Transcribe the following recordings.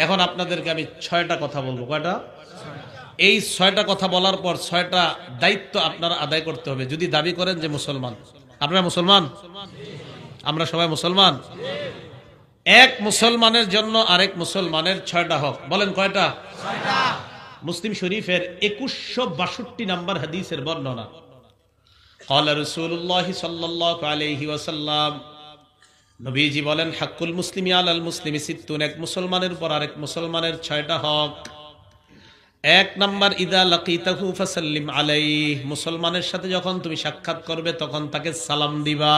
এখন আপনাদেরকে আমি ছয়টা কথা বলবো কয়টা এই ছয়টা কথা বলার পর ছয়টা দায়িত্ব আপনারা আদায় করতে হবে যদি দাবি করেন যে মুসলমান আপনারা মুসলমান আমরা সবাই মুসলমান এক মুসলমানের জন্য আরেক মুসলমানের ছয়টা হক বলেন কয়টা মুসলিম শরীফের একুশশো বাষট্টি নাম্বার হাদিসের বর্ণনা قال رسول الله صلى الله عليه وسلم নবীজি বলেন, হাক্কুল মুসলিম আলাল মুসলিম সিত্তুন এক মুসলমানের পর আরেক মুসলমানের ছয়টা হক। এক নাম্বার, ইদা লাকিতাহু ফাসাল্লিম আলাইহ মুসলমানের সাথে যখন তুমি সাক্ষাৎ করবে, তখন তাকে সালাম দিবা।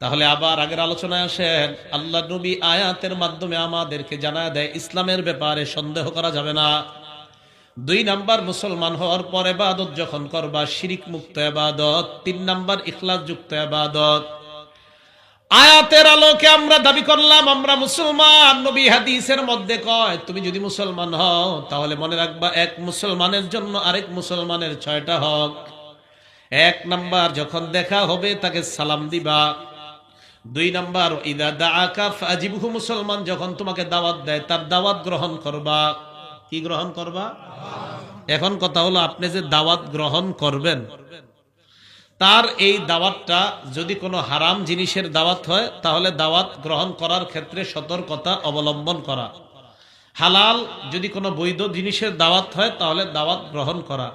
তাহলে আবার আগের আলোচনায় আসেন আল্লাহ নবী আয়াতের মাধ্যমে আমাদেরকে জানা দেয়, ইসলামের ব্যাপারে সন্দেহ করা যাবে না। দুই নাম্বার, মুসলমান হওয়ার পর এবাদত যখন করবা, শিরিক মুক্ত এবাদত। তিন নাম্বার ইখলাস যুক্ত এবাদত। আয়াতের আলোকে আমরা দাবি করলাম, আমরা মুসলমান। নবী হাদিসের মধ্যে কয়, তুমি যদি মুসলমান হও, তাহলে মনে রাখবা এক মুসলমানের জন্য আরেক মুসলমানের ছয়টা হক। এক নাম্বার, যখন দেখা হবে, তাকে সালাম দিবা। দুই নাম্বার, ইদা দা আকাফ ফাজিবহু মুসলমান যখন তোমাকে দাওয়াত দেয়, তার দাওয়াত গ্রহণ করবা। কি গ্রহণ করবা? এখন কথা হলো, আপনি যে দাওয়াত গ্রহণ করবেন তার এই দাওয়াতটা যদি কোনো হারাম জিনিসের দাওয়াত হয়, তাহলে দাওয়াত গ্রহণ করার ক্ষেত্রে সতর্কতা অবলম্বন করা। হালাল যদি কোনো বৈধ জিনিসের দাওয়াত হয়, তাহলে দাওয়াত গ্রহণ করা।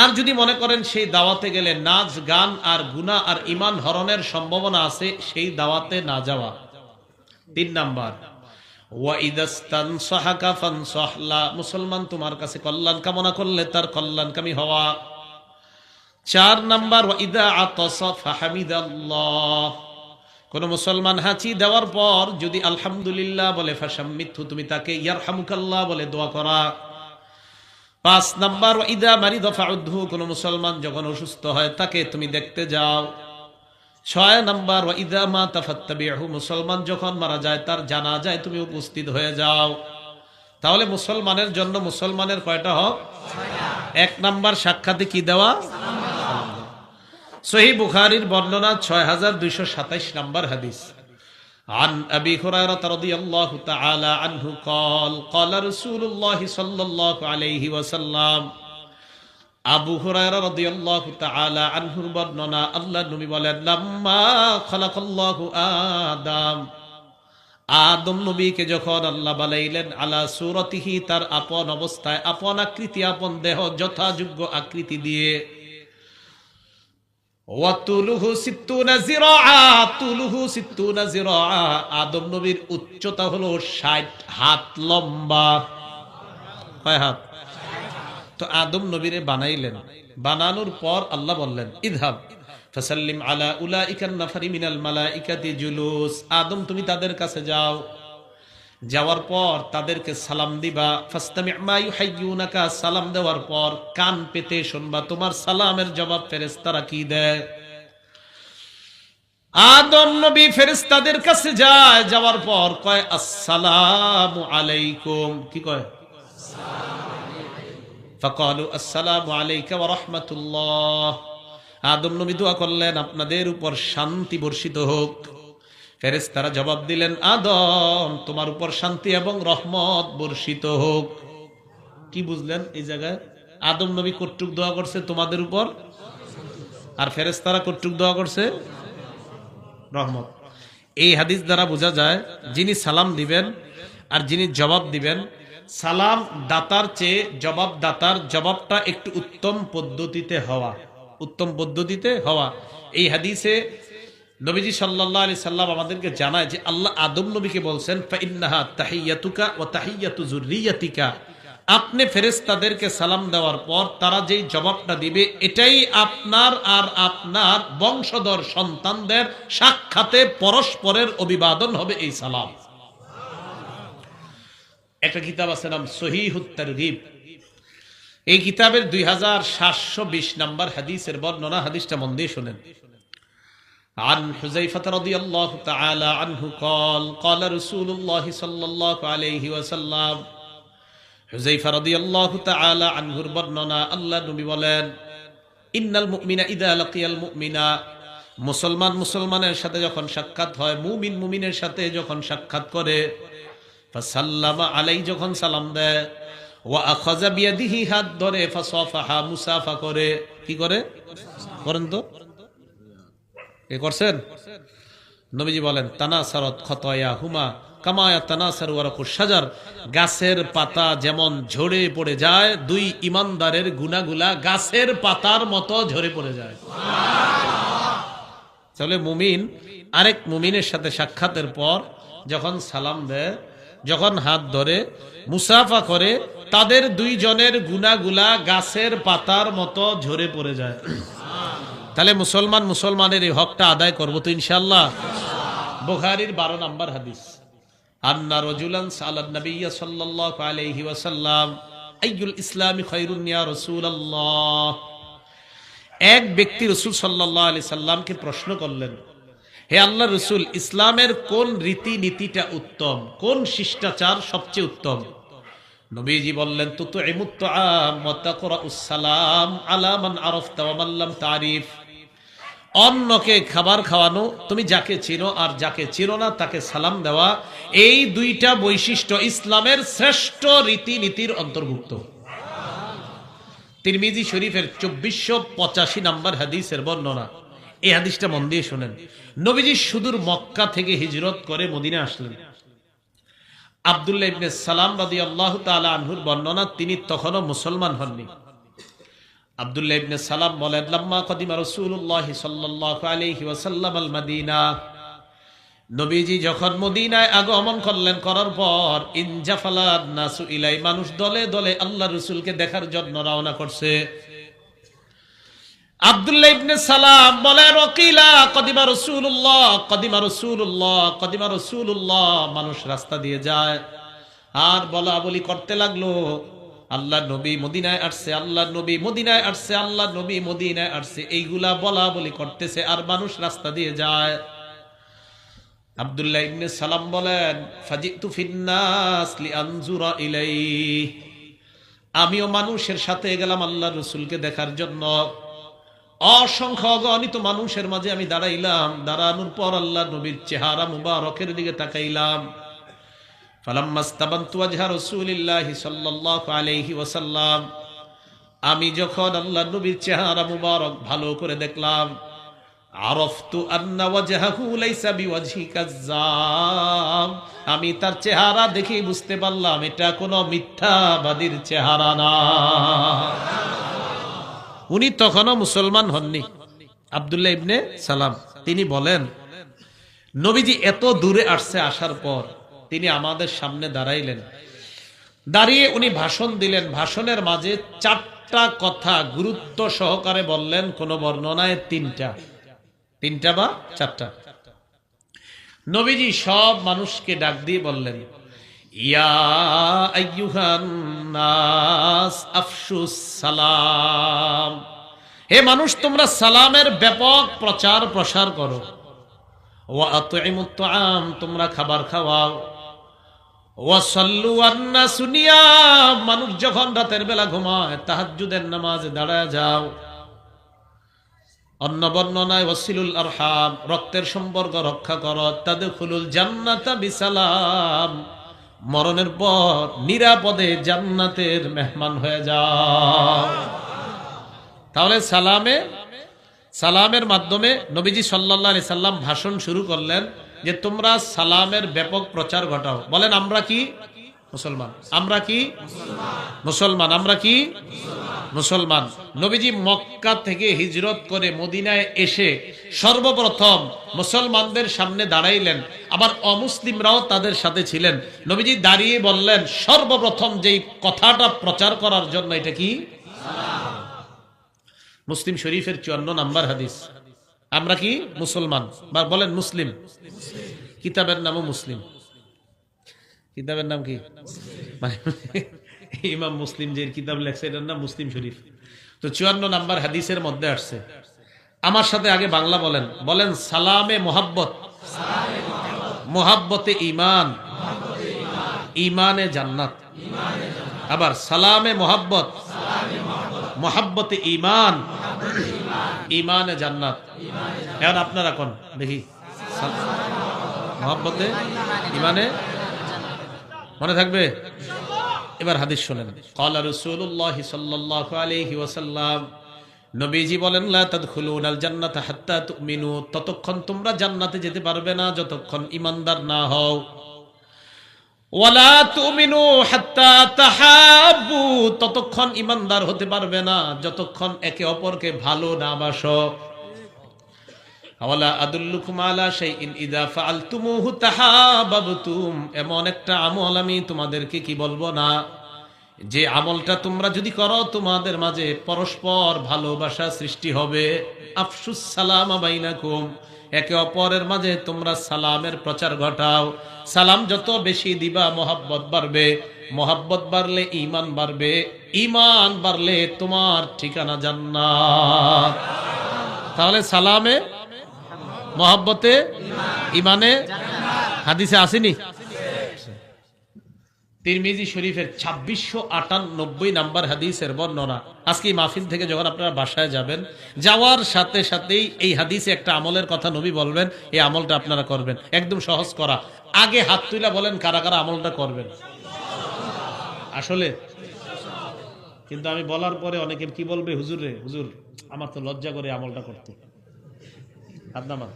আর যদি মনে করেন সেই দাওয়াতে গেলে নাচ, গান আর গুণা আর ইমান হরণের সম্ভাবনা আছে, সেই দাওয়াতে না যাওয়া। তিন নাম্বার মুসলমান তোমার কাছে কল্যাণ কামনা করলে তার কল্যাণকামী হওয়া। চার নাম্বার কোন মুসলমান হাঁচি দেওয়ার পর যদি আলহামদুলিল্লাহ বলে ফাসাম্মিথু তুমি তাকে ইয়ারহামুকাল্লাহ বলে দোয়া করা। পাঁচ নাম্বার ইদা মারি দফা উদ্ধু কোন মুসলমান যখন অসুস্থ হয়, তাকে তুমি দেখতে যাও। ছয় নাম্বার ইদা মা তাফাত্তাবিহু মুসলমান যখন মারা যায়, তার জানা যায় তুমি উপস্থিত হয়ে যাও। তাহলে মুসলমানের জন্য মুসলমানের কয়টা হক? এক নাম্বার, সাক্ষাতে কি দেওয়া? সহি বুখারির বর্ণনা ছয় হাজার দুইশো সাতাইশ নাম্বার হাদিস عن أبي هريرة رضي الله تعالى عنه قال قال رسول الله صلى الله عليه وسلم আবু হুরায়রা রাদিয়াল্লাহু তাআলা আনহুর বর্ণনা আল্লাহ নবী বলেন লাম্মা খালাকাল্লাহু আদম আদম নবীকে যখন আল্লাহ বানাইলেন আলা সুরতিহি তার আপন অবস্থায় আপন আকৃতি আপন দেহ যথাযোগ্য আকৃতি দিয়ে আদম নবীর উচ্চতা হলো 60 হাত লম্বা। কয় হাত? তো আদম নবীরে বানাইলেন। বানানোর পর আল্লাহ বললেন, ইদহাব, ফাসাল্লিম আলা উলাইকান নাফারি মিনাল মালাইকাতি জুলুস। আদম, তুমি তাদের কাছে যাও। যাওয়ার পর তাদেরকে সালাম দিবা। ফাস্তামিমাইহাইয়ুনাকা সালাম দেওয়ার পর কান পেতে শুনবা, তোমার সালামের জবাব ফেরেস্তারা কি দেয়? আদম নবী ফেরেস্তাদের কাছে যায়, যাওয়ার পর কয়, আসসালামু আলাইকুম। কি কয়? ফাকালু, আসসালামু আলাইকা ওয়া রাহমাতুল্লাহ। আদম নবী দোয়া করলেন, আপনাদের উপর শান্তি বর্ষিত হোক। ফেরেশতারা জবাব দিলেন, আদম, তোমার উপর শান্তি এবং রহমত বর্ষিত হোক। কি বুঝলেন এই জায়গায়? আদম নবী কর্তৃক দোয়া করছে তোমাদের উপর, আর ফেরেশতারা কর্তৃক দোয়া করছে রহমত। এই হাদিস দ্বারা বোঝা যায়, যিনি সালাম দিবেন আর যিনি জবাব দিবেন, সালাম দাতার চেয়ে জবাব দাতার জবাবটা একটু উত্তম পদ্ধতিতে হওয়া, উত্তম পদ্ধতিতে হওয়া। এই হাদিসে নবীজি সাল্লাল্লাহু আলি সাল্লাম আমাদেরকে জানায় যে আল্লাহ আদম নবীকে বলছেন, ফাইন্নাহা তাহিয়াতুকা ওয়া তাহিয়াতু যুররিয়াতিকা। আপনি ফেরেশতাদেরকে সালাম দেওয়ার পর তারা যেই জবাবটা দিবে, এটাই আপনার আর আপনার বংশধর সন্তানদের সাক্ষাতে পরস্পরের অভিবাদন হবে এই সালাম। একটা কিতাব আছে নাম সহিহুত তারগিব। এই কিতাবের দুই হাজার সাতশো বিশ নাম্বার হাদিসের বর্ণনা হাদিসটা মন দিয়ে শোনেন। عن حذيفة رضي الله تعالى عنه قال قال رسول الله صلى الله عليه وسلم حذيفة رضي الله تعالى عنه বর্ণনা আল্লাহ নবী বলেন ইন্নাল মুমিনা ইদা লাকিয়াল মুমিনা মুসলমান মুসলমানের সাথে যখন সাক্ষাৎ হয় মুমিন মুমিনের সাথে যখন সাক্ষাৎ করে ফাসাল্লামা আলাই যখন সালাম দেয় ওয়া আখাযা বিয়াদিহি হাত ধরে ফাসাফাহা মুসাফা করে কি করে করেন তো এ করছেন? নবীজি বলেন, তানাসারত খতয়া হুমা কামায়া তানাসার ওয়ারাকুর সাজার গাছের পাতা যেমন ঝরে পড়ে যায়, দুই ইমানদারের গুনাগুলা গাছের পাতার মতো ঝরে পড়ে যায়। তাহলে মুমিন, আরেক মুমিনের সাথে সাক্ষাতের পর যখন সালাম দেয়, যখন হাত ধরে মুসাফা করে, তাদের দুইজনের গুনাগুলা গাছের পাতার মতো ঝরে পড়ে যায়। তাহলে মুসলমান মুসলমানের এই হকটা আদায় করব তো ইনশাল্লাহ বুখারীর বারো নম্বর হাদিস। আন্না রজুলান সালাদ নবিয়া সাল্লাল্লাহু আলাইহি ওয়াসাল্লাম, আইয়ুল ইসলামি খায়রুন ইয়া রাসূলুল্লাহ। এক ব্যক্তি রসুল সাল্লাহ আলি সাল্লামকে প্রশ্ন করলেন, হে আল্লাহ রসুল, ইসলামের কোন রীতি নীতিটা উত্তম? কোন শিষ্টাচার সবচেয়ে উত্তম? নবীজি বললেন তুতু সালাম আলামান আরফ তাওয়ামাল্লাম তারিফ অন্যকে খাবার খাওয়ানো, তুমি যাকে চিনো আর যাকে চিনো না তাকে সালাম দেওয়া, এই দুইটা বৈশিষ্ট্য ইসলামের শ্রেষ্ঠ রীতিনীতির অন্তর্ভুক্ত। তিরমিজি শরীফের চব্বিশশো পঁচাশি নাম্বার হাদিসের বর্ণনা। এই হাদিসটা মন দিয়ে শোনেন। নবীজি সুদূর মক্কা থেকে হিজরত করে মদিনে আসলেন। আবদুল্লাহ ইবনে সালাম রাদি আল্লাহ তালা আনহুর বর্ণনা, তিনি তখনও মুসলমান হননি। আবদুল্লাহ ইবনে সালাম বলেন, লাম্মা কদিমা রসুল্লাহ সাল্লাল্লাহু আলাইহি ওয়াসাল্লাম আল মাদিনা নবীজি যখন মদিনায় আগমন করলেন, করার পর ইনজাফালাদ নাসু ইলাই, মানুষ দলে দলে আল্লাহ রসুলকে দেখার জন্য রওনা করছে। আব্দুল্লাহ ইবনে সালাম বলে রকিলা কদিমা রসুল্লাহ কদিমা রসুল্লাহ কদিমা রসুল্লাহ মানুষ রাস্তা দিয়ে যায়। আর বলা বলি করতে লাগল আল্লাহ নবী মদিনায় আসছে, আল্লাহ নবী মদিনায় আসছে, আল্লাহ নবী মদিনায় আসছে। এইগুলা বলা বলি করতেছে, আর মানুষ রাস্তা দিয়ে যায়। আবদুল্লাহ ইবনে সালাম বলেন, ফাজিতু ফিন্নাস লিআনজুরা ইলাই আমিও মানুষের সাথে গেলাম আল্লাহ রসুলকে দেখার জন্য। অসংখ্য অগণিত মানুষের মাঝে আমি দাঁড়াইলাম। দাঁড়ানোর পর আল্লাহ নবীর চেহারা মুবারকের দিকে তাকাইলাম। আমি যখন আল্লাহ নবীর চেহারা মুবারক ভালো করে দেখলাম আমি তার চেহারা দেখেই বুঝতে পারলাম, এটা কোনো মিথ্যাবাদীর চেহারা না। উনি তখনও মুসলমান হননি। আব্দুল্লাহ ইবনে সালাম, তিনি বলেন, নবীজি এত দূরে আসছে আসার পর তিনি আমাদের সামনে দাঁড়াইলেন। দাঁড়িয়ে উনি ভাষণ দিলেন। ভাষণের মাঝে চারটা কথা গুরুত্ব সহকারে বললেন, কোন বর্ণনায় তিনটা। তিনটা বা চারটা? নবীজি সব মানুষকে ডাক দিয়ে বললেন সালাম। হে মানুষ, তোমরা সালামের ব্যাপক প্রচার প্রসার করো তোমরা খাবার খাওয়াও। মানুষ যখন রাতের বেলা ঘুমায়, তাহাজ্জুদের নামাজে দাঁড়ায় যাও। অন্য বর্ণনায় ওসিলুল আরহাম, রক্তের সম্পর্ক রক্ষা কর। তাদের খুলুল জান্নাতা বিসালাম। মরণের পর নিরাপদে জান্নাতের মেহমান হয়ে যাও। তাহলে সালামে, সালামের মাধ্যমে নবীজি সাল্লাহ আলি সাল্লাম ভাষণ শুরু করলেন। যে তোমরা সালামের ব্যাপক প্রচার ঘটাও। বলেন, আমরা কি? মুসলমান। আমরা কি? মুসলমান। আমরা কি? মুসলমান। নবীজি মক্কা থেকে হিজরত করে মদিনায় এসে সর্বপ্রথম মুসলমানদের সামনে দাঁড়াইলেন। আবার অমুসলিমরাও তাদের সাথে ছিলেন। নবীজি দাঁড়িয়ে বললেন, সর্বপ্রথম যেই কথাটা প্রচার করার জন্য এটা কি? মুসলিম শরীফের চুয়ান্ন নাম্বার হাদিস। আমরা কি? মুসলমান। বা বলেন মুসলিম। কিতাবের নামও মুসলিম। কিতাবের নাম কি? মানে ইমাম মুসলিম যে কিতাব লেখছে, এটার নাম মুসলিম শরীফ। তো চুয়ান্ন নাম্বার হাদিসের মধ্যে আসছে। আমার সাথে আগে বাংলা বলেন। বলেন, সালামে মোহাব্বত। মোহাব্বতে ইমান ইমানে জান্নাত। আবার, সালামে মোহাব্বত। মোহাব্বতে ইমান ইমানে জান্নাত। এখন আপনারা কোন? দেখি। মহাব্বতে? ইমানে মনে থাকবে? এবার হাদিস শোনেন। কলা রসুল্লাহ সাল্লাহ আলহি ওসাল্লাম নবীজি বলেন, লা আল জান্নাত হাত্তা তুমিনু। ততক্ষণ তোমরা জান্নাতে যেতে পারবে না, যতক্ষণ ইমানদার না হও। ওয়ালা তুমিনু হাত্তা তাহাবু ততক্ষণ ইমানদার হতে পারবে না, যতক্ষণ একে অপরকে ভালো না বাসো। আদুল্লুকুম আলা এমন একটা আমল আমি তোমাদেরকে কি বলব না। যে আমলটা তোমরা যদি করো, তোমাদের মাঝে পরস্পর ভালোবাসা সৃষ্টি হবে। আফসুস সালাম বাইনাকুম একে অপরের মাঝে তোমরা সালামের প্রচার ঘটাও। সালাম যত বেশি দিবা, মোহাব্বত বাড়বে। মোহাব্বত বাড়লে ইমান বাড়বে। ইমান বাড়লে তোমার ঠিকানা জান্নাত। তাহলে সালামে, মোহাব্বতে ইমানে হাদিসে আসেনি? তিরমিজি শরীফের ছাব্বিশশো আটানব্বই নাম্বার হাদিসের বর্ণনা। আজকে এই মাহফিল থেকে যখন আপনারা বাসায় যাবেন, যাওয়ার সাথে সাথেই এই হাদিসে একটা আমলের কথা নবী বলবেন, এই আমলটা আপনারা করবেন। একদম সহজ করা। আগে হাত তুইলা বলেন, কারা কারা আমলটা করবেন? আসলে? কিন্তু আমি বলার পরে অনেকে কি বলবে, হুজুর রে, হুজুর, আমার তো লজ্জা করে আমলটা করতে। হাত নামান।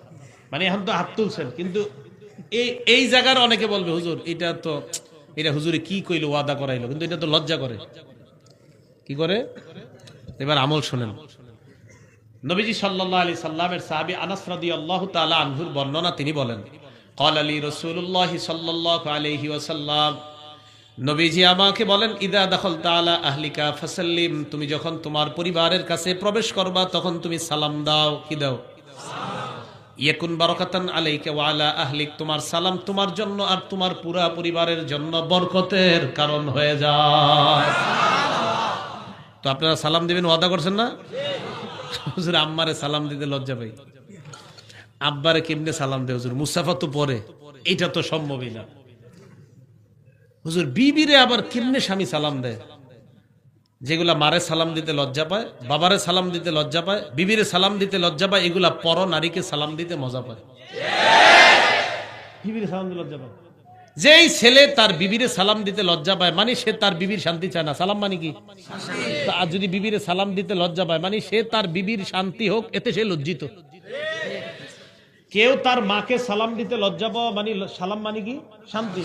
মানে এখন তো হাত তুলছেন, কিন্তু এই এই জায়গার অনেকে বলবে, হুজুর, এটা তো এটা হুজুরে কি কইলো, ওয়াদা করাইলো, কিন্তু এটা তো লজ্জা করে। কি করে? এবার আমল শোনেন। নবীজি সাল্লাহ আলি সাল্লামের সাহাবি আনাসরাদি আল্লাহ তালা আনহুর বর্ণনা তিনি বলেন কল আলী রসুল্লাহ সাল্লাহ আলহি ওসাল্লাম নবীজি আমাকে বলেন, ইদা দখল তালা আহলিকা ফসল্লিম, তুমি যখন তোমার পরিবারের কাছে প্রবেশ করবা, তখন তুমি সালাম দাও। কি দাও? ইয়েকুন বারকাতান আলাইকা ওয়া আলা আহলিক, তোমার সালাম তোমার জন্য আর তোমার পুরা পরিবারের জন্য বরকতের কারণ হয়ে যায়। তো আপনারা সালাম দিবেন, ওয়াদা করছেন না? হুজুর, আম্মারে সালাম দিতে লজ্জা পাই। আব্বারে কেমনে সালাম দে হুজুর? মুস্তাফা তো পরে, এটা তো সম্ভবই না। হুজুর, বিবিরে আবার কেমনে স্বামী সালাম দেয়? যেগুলা মারে সালাম দিতে লজ্জা পায় বাবারে সালাম দিতে লজ্জা পায় বিবিরে সালাম দিতে লজ্জা পায় এগুলা পর নারীকে সালাম দিতে মজা পায়। বিবির সালাম দিতে লজ্জা পায়। যেই ছেলে তার বিবিরে সালাম দিতে লজ্জা পায় মানে সে তার বিবির শান্তি চায় না। সালাম মানে কি? আর যদি বিবিরে সালাম দিতে লজ্জা পায় মানে সে তার বিবির শান্তি হোক এতে সে লজ্জিত। কেউ তার মাকে সালাম দিতে লজ্জা পাওয়া মানে সালাম মানে কি? শান্তি।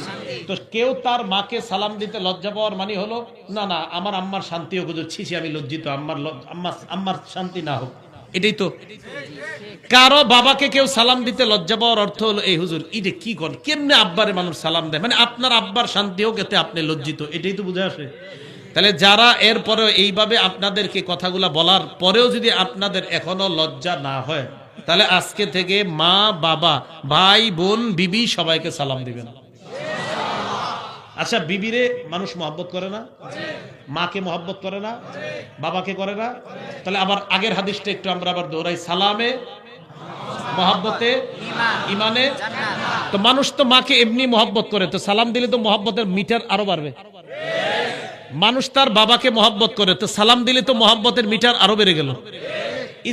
তো কেউ তার মাকে সালাম দিতে লজ্জা পাওয়ার মানে হলো না না আমার আম্মার শান্তি হোক হুজুর, ছি ছি আমি লজ্জিত আম্মার আম্মার শান্তি না হোক। এটাই তো। কারও বাবাকে কেউ সালাম দিতে লজ্জা পাওয়ার অর্থ হলো এই হুজুর এটা কি কর? কেমনে আব্বারে মানুষ সালাম দেয়? মানে আপনার আব্বার শান্তি হোক এতে আপনি লজ্জিত এটাই তো বুঝে আসে। তাহলে যারা এরপরে এইভাবে আপনাদেরকে কথাগুলা বলার পরেও যদি আপনাদের এখনও লজ্জা না হয় তাহলে আজকে থেকে মা, বাবা, ভাই, বোন, বিবি সবাইকে সালাম দিবেন। আচ্ছা বিবিরে মানুষ মহব্বত করে না? মাকে মহব্বত করে না? বাবাকে করে না? তাহলে আবার আগের হাদিসটা একটু আমরা আবার দৌড়াই। সালামে, মহাব্বতে, ইমানে? তো মানুষ তো মাকে এমনি মহব্বত করে, তো সালাম দিলে তো মহব্বতের মিটার আরও বাড়বে। মানুষ তার বাবাকে মহব্বত করে, তো সালাম দিলে তো মহব্বতের মিটার আরও বেড়ে গেল।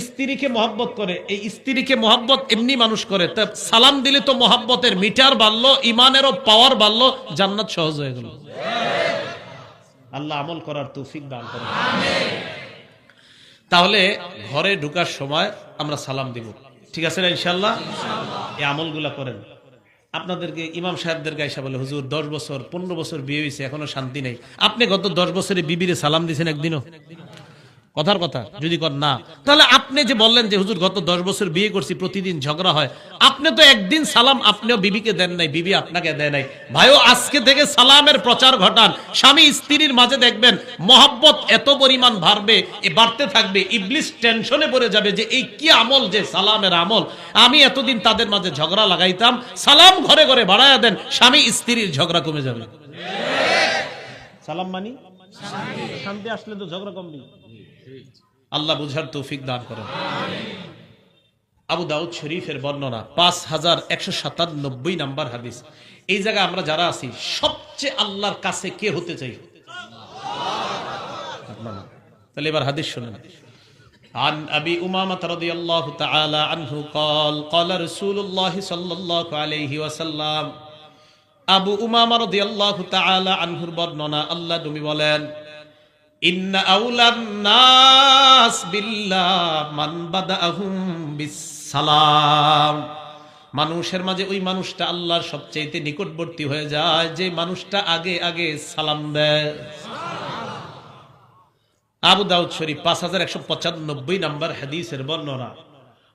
স্ত্রীকে মহব্বত করে, এই স্ত্রীকে মহব্বত এমনি মানুষ করে, তা সালাম দিলে তো মহব্বতের মিটার বাড়লো, ইমানেরও পাওয়ার বাড়লো, জান্নাত সহজ হয়ে গেল। আল্লাহ আমল করার তৌফিক দান করেন। তাহলে ঘরে ঢুকার সময় আমরা সালাম দিব। ঠিক আছে না ইনশাল্লাহ এই আমলগুলা করেন। আপনাদেরকে, ইমাম সাহেবদেরকে এসে বলে, হুজুর, দশ বছর, পনেরো বছর বিয়ে হয়েছে এখনও শান্তি নেই। আপনি গত দশ বছরে বিবিরে সালাম দিয়েছেন একদিনও? কথার কথা, যদি কর না। তাহলে আপনি যে বললেন যে, হুজুর, গত দশ বছর বিয়ে করছি, প্রতিদিন ঝগড়া হয়। আপনি তো একদিন সালাম আপনিও বিবিকে দেন নাই, বিবি আপনাকে দেয় নাই। ভাইও আজকে থেকে সালামের প্রচার ঘটান। স্বামী স্ত্রীর মাঝে দেখবেন, মহব্বত এত পরিমাণ বাড়বে, এ বাড়তে থাকবে, ইবলিস টেনশনে পড়ে যাবে যে, এই কি আমল যে সালামের আমল? আমি এতদিন তাদের মাঝে ঝগড়া লাগাইতাম। সালাম ঘরে ঘরে বাড়াইয়া দেন, স্বামী স্ত্রীর ঝগড়া কমে যাবে। সালাম মানি? শান্তি আসলে তো ঝগড়া কমবে আল্লাহ বুঝার তৌফিক দান করেন আবু দাউদ শরীফের বর্ণনা পাঁচ হাজার একশো সাতানব্বই নাম্বার হাদিস এই জায়গায় আমরা যারা আছি সবচেয়ে আল্লাহর কাছে কে হতে চাই আপনারা। তাহলে এবার হাদিস শুনেন عن أبي أمامة رضي الله تعالى عنه قال قال رسول الله صلى الله عليه وسلم আবু উমামা রাদিয়াল্লাহু তাআলা আনহুর বর্ণনা আল্লাহ তুমি বলেন ইন্না আউলান নাস বিল্লাহ মান বাদাহুম বিসসালাম মানুষের মাঝে ওই মানুষটা আল্লাহর সবচেয়ে নিকটবর্তী হয়ে যায় যে মানুষটা আগে আগে সালাম দেয় আবু দাউদ শরীফ পাঁচ হাজার একশো পঁচানব্বই নম্বর হাদিসের বর্ণনা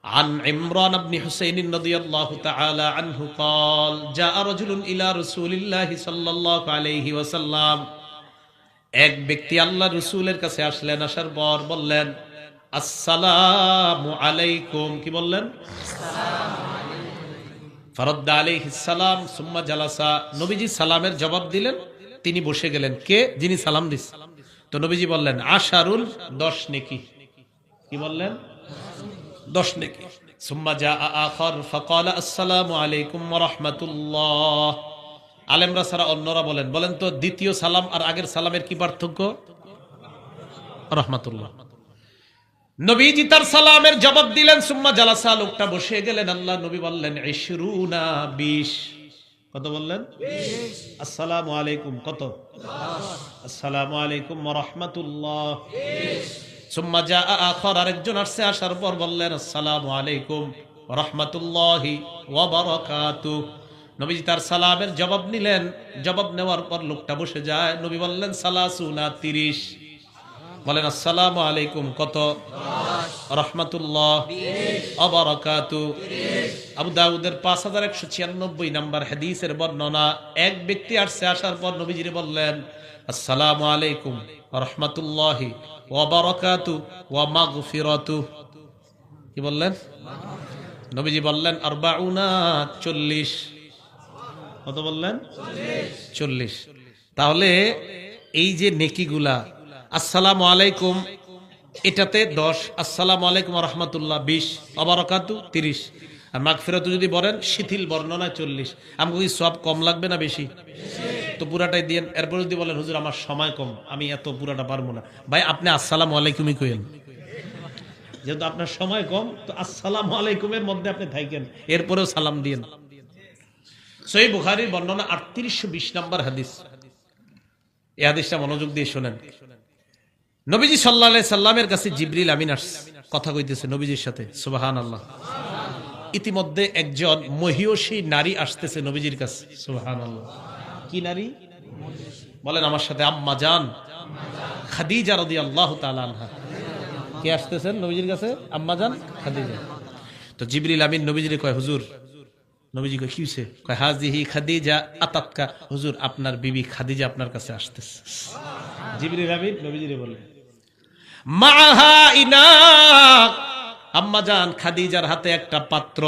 عن عمران بن حسين رضي الله تعالى عنه قال جاء رجل إلى رسول الله صلى الله عليه وسلم এক ব্যক্তি আল্লাহ রসুলের কাছে আসলেন, আসার পর বললেন, আসসালামু আলাইকুম। কি বললেন? ফরদ্দা সুম্মা জালাসা। নবীজি সালামের জবাব দিলেন, তিনি বসে গেলেন। কে? যিনি সালাম দিস। তো নবীজি বললেন, আশারুল দশ নেকি। কি বললেন? দশ নেকি। সুম্মা জা আখর, ফকাল, আসসালামু আলাইকুম রাহমাতুল্লাহ। আলেমরা সারা অন্যরা বলেন। বলেন তো, দ্বিতীয় সালাম আর আগের সালামের কি পার্থক্য? রহমাতুল্লাহ। নবীজি তার সালামের জবাব দিলেন, সুম্মা জালাসা, লোকটা বসে গেলেন, আল্লাহ নবী বললেন, ইশরুনা বিশ। কত বললেন? আসসালামু আলাইকুম, কত? আসসালামু আলাইকুম রাহমাতুল্লাহ। সুম্মা জা আখর, আরেকজন আসছে, আসার পর বললেন, আসসালামু আলাইকুম রাহমাতুল্লাহি ওয়া বারাকাতুহু। নবীজি তার সালামের জবাব নিলেন। জবাব নেওয়ার পর লোকটা বসে যায়। নবী বললেন, সালাসুনা তিরিশ। বলেন, আসসালামু আলাইকুম। কত? রহমতুল্লাহ। অবরকাতু। আবু দাউদের পাঁচ হাজার একশো ছিয়ানব্বই নাম্বার হাদিসের বর্ণনা। এক ব্যক্তি আসছে, আসার পর নবীজিরে বললেন, আসসালামু আলাইকুম। রহমতুল্লাহি। ওবরকাতু ওয়া মাগফিরাতু কি বললেন? নবীজি বললেন, আরবাউনা চল্লিশ। কত বললেন? চল্লিশ। তাহলে এই যে নেকিগুলা আসসালামু আলাইকুম এটাতে দশ আসসালাম আলাইকুম রহমতুল্লাহ বিশ অবরকাতু তিরিশ। আর মাগফিরাতু যদি বলেন শিথিল বর্ণনা চল্লিশ। আমাকে কি সব কম লাগবে না বেশি? তো পুরাটাই দিয়ে এরপর যদি বলেন হুজুর আমার সময় কম আমি এত পুরাটা পারব না। ভাই আপনি আসসালামু আলাইকুমই কইেন। যেহেতু আপনার সময় কম তো আসসালামু আলাইকুমের মধ্যে আপনি থাকেন। এরপরেও সালাম দিয়েন। সই বুখারির বর্ণনা আটত্রিশশো বিশ নম্বর হাদিস। এই হাদিসটা মনোযোগ দিয়ে শোনেন। নবীজি সাল্লাহ সাল্লামের কাছে জিবরিল আমিন কথা কইতেছে নবীজির সাথে সুবাহান আল্লাহ ইতিমধ্যে একজন মহিয়সী নারী আসতেছে নবীজির কাছে সুবাহান আল্লাহ কি নারী? বলেন আমার সাথে আম্মা জান, খাদিজা রদি আল্লাহ আনহা। কে আসতেছেন নবীজির কাছে? আম্মা জান, খাদিজা। তো জিবরিল আমিন নবীজির কয়, হুজুর নবীজি কয় কি হইছে? কয় হাজিহি খাদিজা আতাতকা। হুজুর আপনার বিবি খাদিজা আপনার কাছে আসতেছে। জিবরিল আমিন নবীজিরে বলে মাহা ইনাক আম্মা জান খাদিজার হাতে একটা পাত্র।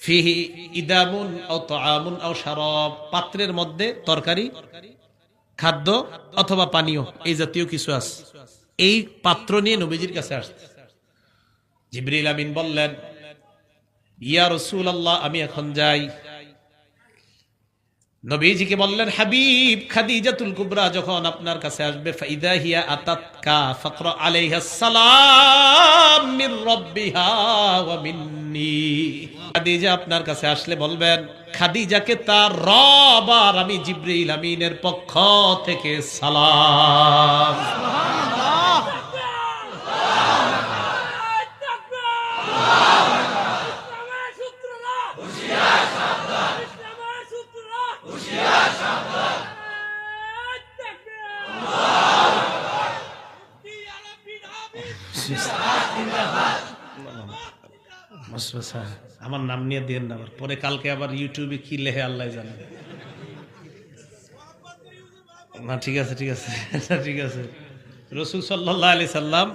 ফিহি ইদামুন আও তাআমুন আও শারাব পাত্রের মধ্যে তরকারি খাদ্য অথবা পানীয় এই জাতীয় কিছু আছে। এই পাত্র নিয়ে নবীজির কাছে আসছে জিবরিল আমিন বললেন ইয়া রসুল আল্লাহ আমি এখন যাই। নবীজিকে বললেন, হাবিব, খাদিজাতুল কুবরা যখন আপনার কাছে আসবে, ফাইদা হিয়া আতাতকা আলাইহা সালাম মির রাব্বিহা ওয়া মিন্নি। খাদিজা আপনার কাছে আসলে বলবেন, খাদিজাকে তার রব আর আমি জিবরিল আমিনের পক্ষ থেকে সালাম সূত্ররা হুঁশিয়ার সাবধান ইসলামের সূত্ররা হুঁশিয়ার সাবধান তাকবীর আল্লাহু আকবার ইয়া রাব্বি আমার নাম নিয়ে দিয়ে না আবার। পরে কালকে আবার ইউটিউবে কি লেহে আল্লাহ জানে। না ঠিক আছে ঠিক আছে। ঠিক আছে। রসুল সাল্লাহ আলি সাল্লাম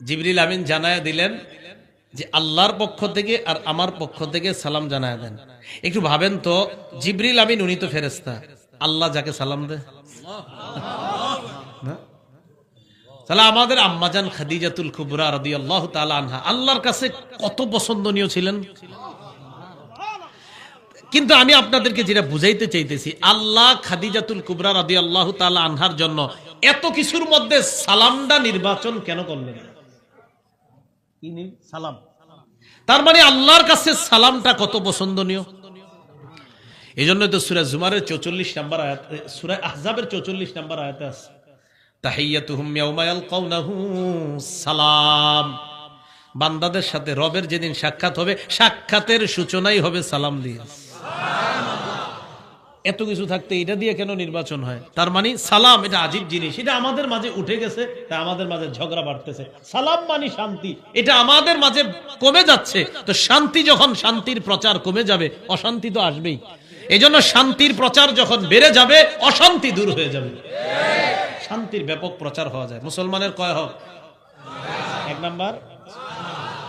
জিবরিল আমিন জানায় দিলেন যে আল্লাহর পক্ষ থেকে আর আমার পক্ষ থেকে সালাম জানায় দেন। একটু ভাবেন তো জিবরিল আমিন উনি তো ফেরেস্তা আল্লাহ যাকে সালাম দেয়। না? তাহলে আমাদের আম্মাজান খাদিজাতুল কুবরা রাদি আল্লাহ আনহা আল্লাহর কাছে কত পছন্দনীয় ছিলেন? কিন্তু আমি আপনাদেরকে যেটা বুঝাইতে চাইতেছি আল্লাহ খাদিজাতুল কুবরা রাদি আল্লাহ তালা আনহার জন্য এত কিছুর মধ্যে সালামটা নির্বাচন কেন করলেন? সালাম। তার মানে আল্লাহর কাছে সালামটা কত পছন্দনীয়? এই জন্য তো সুরা জুমারের চৌচল্লিশ নাম্বার আয়াত সুরা আহজাবের চৌচল্লিশ নাম্বার আয়াতে আছে। সালাম। বান্দাদের সাথে রবের যেদিন সাক্ষাৎ হবে, সাক্ষাতের সূচনাই হবে সালাম দিয়ে। এত কিছু থাকতে এটা দিয়ে কেন নির্বাচন হয়? তার মানে সালাম এটা আজীব জিনিস। এটা আমাদের মাঝে উঠে গেছে, তা আমাদের মাঝে ঝগড়া বাড়তেছে। সালাম মানে শান্তি। এটা আমাদের মাঝে কমে যাচ্ছে। তো শান্তি যখন শান্তির প্রচার কমে যাবে, অশান্তি তো আসবেই। এই জন্য শান্তির প্রচার যখন বেড়ে যাবে, অশান্তি দূর হয়ে যাবে। শান্তির ব্যাপক প্রচার হওয়া যায়। মুসলমানের কয় হক? এক নাম্বার।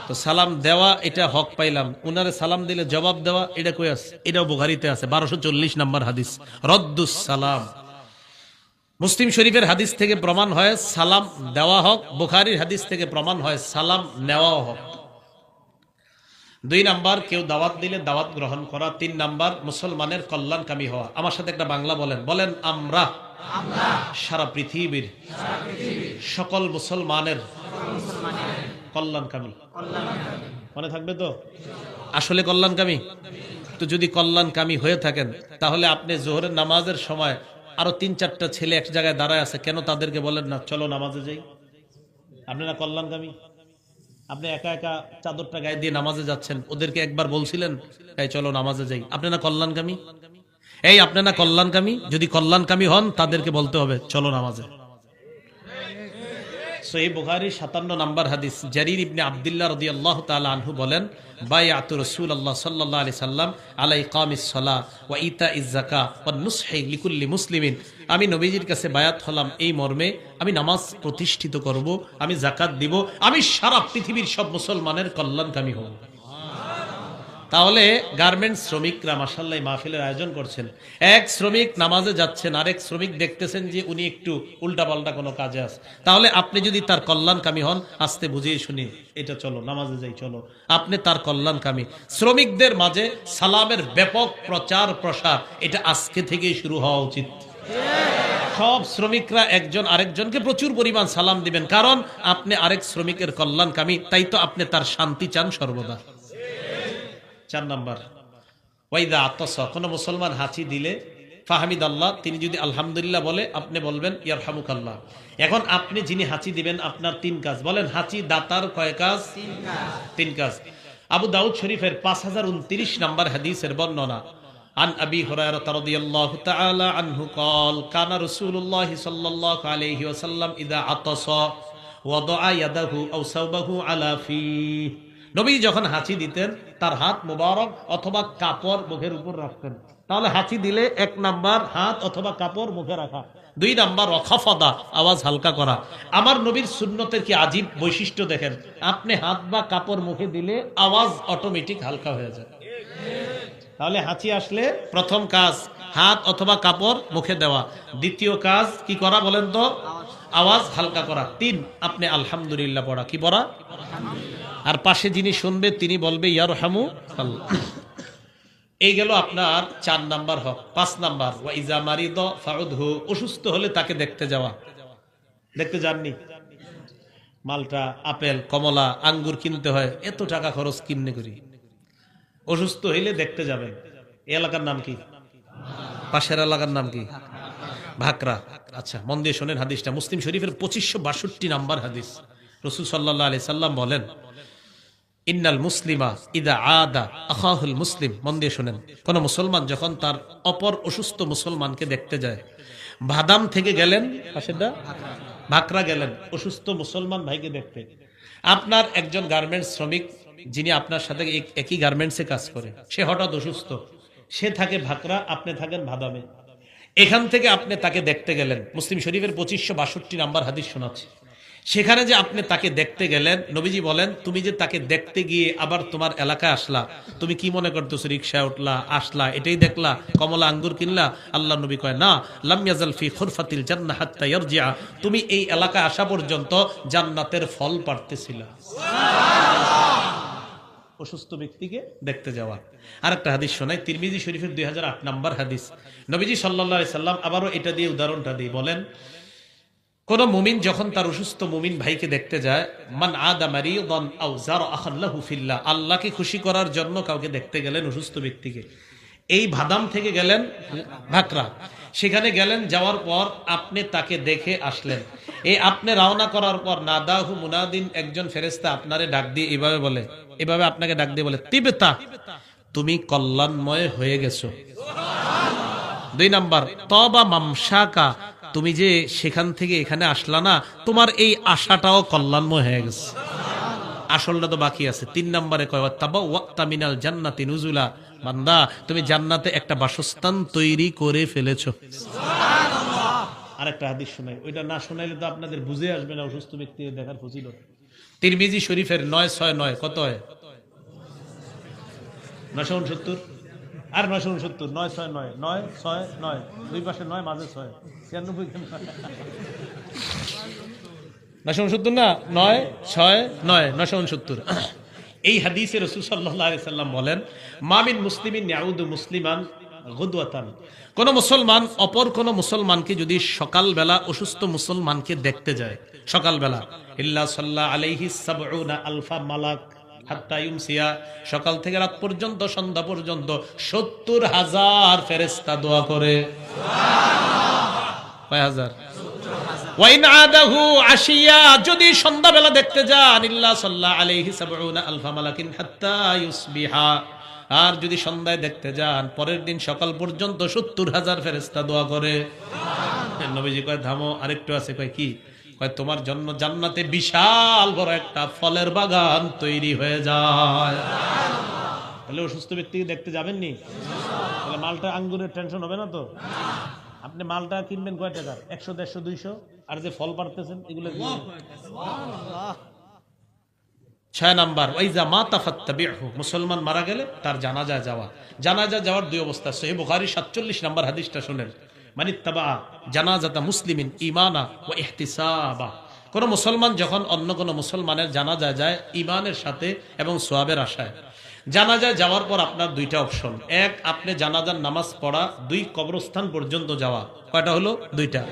তো সালাম দেওয়া, এটা হক পাইলাম। উনারে সালাম দিলে জবাব দেওয়া, এটা কই আছে? এটাও বুখারিতে আছে, বারোশো চল্লিশ নম্বর হাদিস। রদ্দুস সালাম। মুসলিম শরীফের হাদিস থেকে প্রমাণ হয়, সালাম দেওয়া হক। বুখারির হাদিস থেকে প্রমাণ হয়, সালাম নেওয়াও হক। দুই নাম্বার, কেউ দাওয়াত দিলে দাওয়াত গ্রহণ করা। তিন নাম্বার, মুসলমানের কল্যাণকামী হওয়া। আমার সাথে একটা বাংলা বলেন। বলেন, আমরা সারা পৃথিবীর সকল মুসলমানের কল্যাণকামী মনে থাকবে তো? আসলে কল্যাণকামী তো যদি কল্যাণকামী হয়ে থাকেন, তাহলে আপনি জোহরের নামাজের সময় আরও তিন চারটা ছেলে এক জায়গায় দাঁড়ায় আছে, কেন তাদেরকে বলেন না, চলো নামাজে যাই? আপনারা কল্যাণকামী আপনি একা একা চাদরটা গায়ে দিয়ে নামাজে যাচ্ছেন, ওদেরকে একবার বলছিলেন তাই চলো নামাজে যাই। আপনারা কল্যাণকামী এই আপনারা কল্যাণকামী? যদি কল্যাণকামী হন, তাদেরকে বলতে হবে, চলো নামাজে। আমি নবীজির কাছে বায়াত হলাম এই মর্মে, আমি নামাজ প্রতিষ্ঠিত করব, আমি জাকাত দিব, আমি সারা পৃথিবীর সব মুসলমানের কল্যাণকামী হব। তাহলে গার্মেন্টস শ্রমিকরা মাসাল্লাহ মাহফিলের আয়োজন করছেন। এক শ্রমিক নামাজে যাচ্ছেন, আরেক শ্রমিক দেখতেছেন যে উনি একটু উল্টাপাল্টা কোনো কাজে আছে তাহলে আপনি যদি তার কল্যাণকামী হন, আস্তে বুঝিয়ে শুনি, এটা চলো, নামাজে যাই, চলো। আপনি তার কল্যাণকামী। শ্রমিকদের মাঝে সালামের ব্যাপক প্রচার প্রসার, এটা আজকে থেকেই শুরু হওয়া উচিত। সব শ্রমিকরা একজন আরেকজনকে প্রচুর পরিমাণ সালাম দিবেন, কারণ আপনি আরেক শ্রমিকের কল্যাণকামী, তাই তো আপনি তার শান্তি চান সর্বদা। চার নাম্বার ওয়াইদা আত্মস কোন মুসলমান হাঁচি দিলে ফাহামিদ আল্লাহ তিনি যদি আলহামদুলিল্লাহ বলে আপনি বলবেন ইয়ার হামুক আল্লাহ এখন আপনি যিনি হাঁচি দিবেন আপনার তিন কাজ বলেন হাঁচি দাতার কয় কাজ তিন কাজ আবু দাউদ শরীফের পাঁচ হাজার উনত্রিশ নম্বর হাদিসের বর্ণনা عن أبي هريرة رضي الله تعالى عنه قال كان رسول الله صلى الله عليه وسلم إذا عطس وضع يده أو ثوبه على فيه নবী যখন হাঁচি দিতেন, তার হাত মোবারক অথবা কাপড় মুখের উপর রাখতেন। তাহলে হাঁচি দিলে এক নাম্বার হাত অথবা কাপড় মুখে রাখা। দুই নাম্বার অখাফদা আওয়াজ হালকা করা। আমার নবীর সুন্নতের কি আজীব বৈশিষ্ট্য দেখেন? আপনি হাত বা কাপড় মুখে দিলে আওয়াজ অটোমেটিক হালকা হয়ে যায়। তাহলে হাঁচি আসলে প্রথম কাজ, হাত অথবা কাপড় মুখে দেওয়া। দ্বিতীয় কাজ কি করা বলেন তো? আওয়াজ হালকা করা। তিন, আপনি আলহামদুলিল্লাহ পড়া। কি পড়া? আর পাশে যিনি শুনবে, তিনি বলবে ইয়ার হামু এই গেল আপনার চার নাম্বার হক, পাঁচ নাম্বার। ওয়াইজা মারিদ অসুস্থ হলে তাকে দেখতে যাওয়া। দেখতে যাননি? মালটা, আপেল, কমলা, আঙ্গুর কিনতে হয়, এত টাকা খরচ কিনে করি। অসুস্থ হইলে দেখতে এই এলাকার নাম কি? পাশের এলাকার নাম কি? ভাকরা। আচ্ছা মন দিয়ে শোনেন হাদিসটা। মুসলিম শরীফের পঁচিশশো বাষট্টি নাম্বার হাদিস। রসুল সাল্লাহ আলি সাল্লাম বলেন ইন্নাল মুসলিমা ইদা আদা আখাহুল মুসলিম। মন দিয়ে শোনেন। কোন মুসলমান যখন তার অপর অসুস্থ মুসলমানকে দেখতে যায়, বাদাম থেকে গেলেন ভাকরা গেলেন, অসুস্থ মুসলমান ভাইকে দেখতে। আপনার একজন গার্মেন্টস শ্রমিক, যিনি আপনার সাথে এক- একই গার্মেন্টসে কাজ করে, সে হঠাৎ অসুস্থ। সে থাকে ভাকরা, আপনি থাকেন ভাদামে এখান থেকে আপনি তাকে দেখতে গেলেন। মুসলিম শরীফের পঁচিশশো বাষট্টি নাম্বার হাদিস শোনাচ্ছে। সেখানে যে আপনি তাকে দেখতে গেলেন, নবীজি বলেন, তুমি যে তাকে দেখতে গিয়ে আবার তোমার এলাকায় আসলা, তুমি কি মনে করতেছো রিক্সায় উঠলা, আসলা, এটাই দেখলা, কমলা আঙ্গুর কিনলা? আল্লাহ নবী কয়, না লামিয়াজাল ফি খুরফাতিল জান্নাহ হাত্তা ইয়ারজিআ। তুমি এই এলাকায় আসা পর্যন্ত জান্নাতের ফল পারতেছিলা। অসুস্থ ব্যক্তিকে দেখতে যাওয়া। আর একটা হাদিস শোনাই, তিরমিজি শরীফের দুই হাজার আট নম্বর হাদিস। নবীজি সাল্লাহ সাল্লাম আবারও এটা দিয়ে উদাহরণটা দিয়ে বলেন কোন মুমিন যখন তার অসুস্থ মুমিন ভাইকে দেখতে যায়, মান আদা মারিয়ান আও জার আখাল্লাহু ফিল্লাহ আল্লাহকে খুশি করার জন্য কাউকে দেখতে গেলেন অসুস্থ ব্যক্তিকে। এই ভাদাম থেকে গেলেন ভাকরা। সেখানে গেলেন, যাওয়ার পর আপনি তাকে দেখে আসলেন। এই আপনি রওনা করার পর নাদাহু মুনাদিন একজন ফেরেস্তা আপনারে ডাক দিয়ে এভাবে বলে, এভাবে আপনাকে ডাক দিয়ে বলে, তিবেতা, তুমি কল্যাণময় হয়ে গেছো। দুই নাম্বার, তবা মামসাকা তুমি যে সেখান থেকে এখানে আসলা না তোমার এই আশাটাও কল্যাণময় হয়ে গেছে। আসলটা তো বাকি আছে। তিন নম্বরে কয় তাবা জান্নাতি নুজুলা। বান্দা তুমি জান্নাতে একটা বাসস্থান তৈরি করে ফেলেছো। আরেকটা হাদিস শোনাই। ওইটা না শোনাইলে তো আপনাদের বুঝে আসবে না অসুস্থ ব্যক্তি দেখার ফজিলত। তিরমিজি শরীফের নয় ছয় নয় কত হয়? নয়শো উনসত্তর। আর নয়শো উনসত্তর, নয় ছয় নয় নয় ছয় নয়, দুই পাশে নয়, মাঝে ছয়, ছিয়ানব্বই নয়শো উনসত্তর না? নয়, ছয়, নয়, নয়শো উনসত্তর। এই হাদিসে রসুল সাল্লাম বলেন মামিন মুসলিমিন মুসলিমান গুদওয়াতান। কোন মুসলমান, অপর কোন মুসলমানকে যদি সকালবেলা অসুস্থ মুসলমানকে দেখতে যায়, সকালবেলা, ইল্লা সাল্লাহ আলফা মালাক। হাত্তা ইউমসিয়া সকাল থেকে রাত পর্যন্ত সন্ধ্যা পর্যন্ত সত্তর হাজার ফেরেস্তা দোয়া করে। কয় হাজার? ওয়াইন আদাহু যদি সন্ধ্যাবেলা দেখতে যান ইল্লা সাল্লাহ আলাইহি সাবউনা আলফা মালাকিন হাত্তা ইউসবিহা। আর যদি সন্ধ্যায় দেখতে যান পরের দিন সকাল পর্যন্ত সত্তর হাজার ফেরেস্তা দোয়া করে। নবীজি কয় ধামো আরেকটু আছে কয় কি? তোমার জন্য জান্নাতে বিশাল বড় একটা ফলের বাগান তৈরি হয়ে যায়। তাহলে অসুস্থ ব্যক্তিকে দেখতে যাবেন যাবেননি? তাহলে মালটা আঙ্গুরের টেনশন হবে না তো? আপনি মালটা কিনবেন কয় টাকার একশো, দেড়শো, দুইশো? আর যে ফল পারতেছেন, এগুলো ছয় নাম্বার ওইজা মা তাফাত্তাবিহু মুসলমান মারা গেলে তার জানাজা যাওয়া। জানাজা যাওয়ার দুই অবস্থা সহি বুখারী 47 নাম্বার হাদিসটা শুনেন। মানে তাবা, জানাজাতা মুসলিমিন ইমানা ও ইহতিসাবা। কোন মুসলমান যখন অন্য কোন মুসলমানের জানাজা যায় ইমানের সাথে এবং সোয়াবের আশায়। জানাজা যাওয়ার পর আপনার দুইটা অপশন। এক, আপনি জানাজার নামাজ পড়া দুই কবরস্থান পর্যন্ত যাওয়া। কয়টা হলো? দুইটা।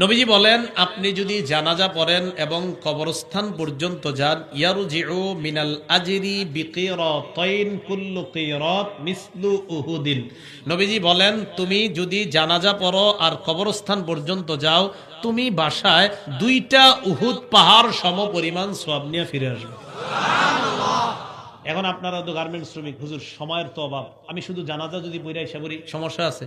নবীজি বলেন, আপনি যদি জানাজা পড়েন এবং কবরস্থান পর্যন্ত যান, ইয়ারুজিউ মিনাল আজরি বিকিরাতাইন কুল্লু কিরাত মিসলু উহুদিন। নবীজি বলেন, তুমি যদি জানাজা পড়ো আর কবরস্থান পর্যন্ত যাও, তুমি বাসায় দুইটা উহুদ পাহাড় সম পরিমাণ সওয়াব নিয়ে ফিরে আসবে। এখন আপনারা তো গার্মেন্ট শ্রমিক, হুজুর, সময়ের তো অভাব। আমি শুধু জানাজা যদি পড়ে আসা করি, সমস্যা আছে।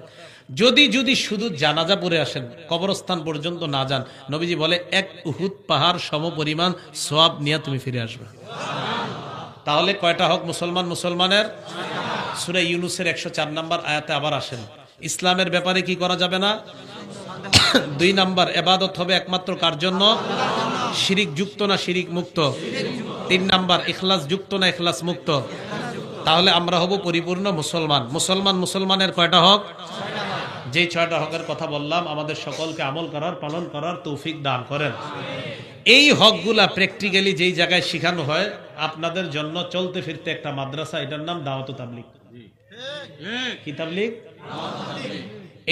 যদি যদি শুধু জানাজা পড়ে আসেন, কবরস্থান পর্যন্ত না যান, নবীজি বলে, এক উহুদ পাহাড় সম পরিমাণ সোয়াব নিয়ে তুমি ফিরে আসবে। তাহলে কয়টা হক মুসলমান মুসলমানের? সুরে ইউনুসের একশো চার নাম্বার আয়াতে আবার আসেন। ইসলামের ব্যাপারে কি করা যাবে না? দুই নাম্বার, এবাদত হবে একমাত্র কার জন্য? শিরিক যুক্ত না শিরিক মুক্ত? তিন নাম্বার, ইখলাস যুক্ত না ইখলাস মুক্ত? তাহলে আমরা হব পরিপূর্ণ মুসলমান। মুসলমান মুসলমানের কয়টা হক? যে ছয়টা হকের কথা বললাম, আমাদের সকলকে আমল করার, পালন করার তৌফিক দান করেন। এই হকগুলা প্র্যাকটিক্যালি যেই জায়গায় শেখানো হয়, আপনাদের জন্য চলতে ফিরতে একটা মাদ্রাসা, এটার নাম দাওয়াত তাবলিক কি তাবলিক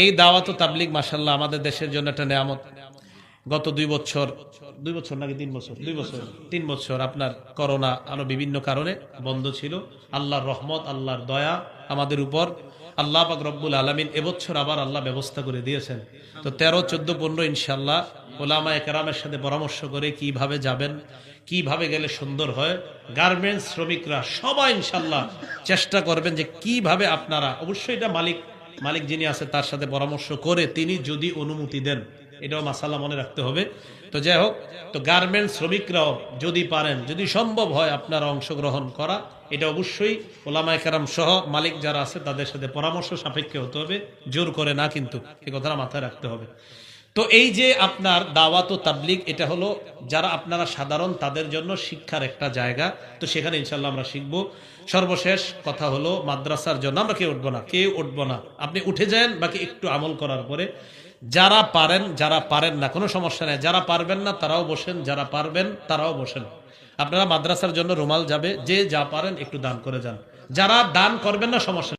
এই দাওয়াত তাবলিক মাসাল্লাহ আমাদের দেশের জন্য একটা নেয়ামত। গত দুই বছর দুই বছর নাকি তিন বছর? দুই বছর। তিন বছর আপনার করোনা আরও বিভিন্ন কারণে বন্ধ ছিল। আল্লাহর রহমত, আল্লাহর দয়া আমাদের উপর। আল্লাহ পাক রব্বুল আলমিন এবছর আবার আল্লাহ ব্যবস্থা করে দিয়েছেন। তো তেরো, চোদ্দ, পনেরো ইনশাল্লাহ ওলামা একরামের সাথে পরামর্শ করে কীভাবে যাবেন, কীভাবে গেলে সুন্দর হয়, গার্মেন্টস শ্রমিকরা সবাই ইনশাল্লাহ চেষ্টা করবেন যে কীভাবে আপনারা, অবশ্যই এটা মালিক মালিক যিনি আছে তার সাথে পরামর্শ করে তিনি যদি অনুমতি দেন। এটাও মাসাল্লাহ মনে রাখতে হবে। তো যাই হোক, তো গার্মেন্টস শ্রমিকরাও যদি পারেন, যদি সম্ভব হয় আপনারা অংশগ্রহণ করা, এটা অবশ্যই ওলামায় কারাম সহ মালিক যারা আছে তাদের সাথে পরামর্শ সাপেক্ষে হতে হবে। জোর করে না কিন্তু এই কথাটা মাথায় রাখতে হবে। তো এই যে আপনার দাওয়াত ও তাবলিগ, এটা হলো যারা আপনারা সাধারণ তাদের জন্য শিক্ষার একটা জায়গা। তো সেখানে ইনশাল্লাহ আমরা শিখব। সর্বশেষ কথা হলো, মাদ্রাসার জন্য আমরা কেউ উঠবো না, কেউ উঠবো না। আপনি উঠে যান, বাকি একটু আমল করার পরে যারা পারেন যারা পারেন না, কোনো সমস্যা নেই যারা পারবেন না, তারাও বসেন, যারা পারবেন, তারাও বসেন আপনারা মাদ্রাসার জন্য রুমাল যাবে, যে যা পারেন একটু দান করে যান যারা দান করবেন না, সমস্যা।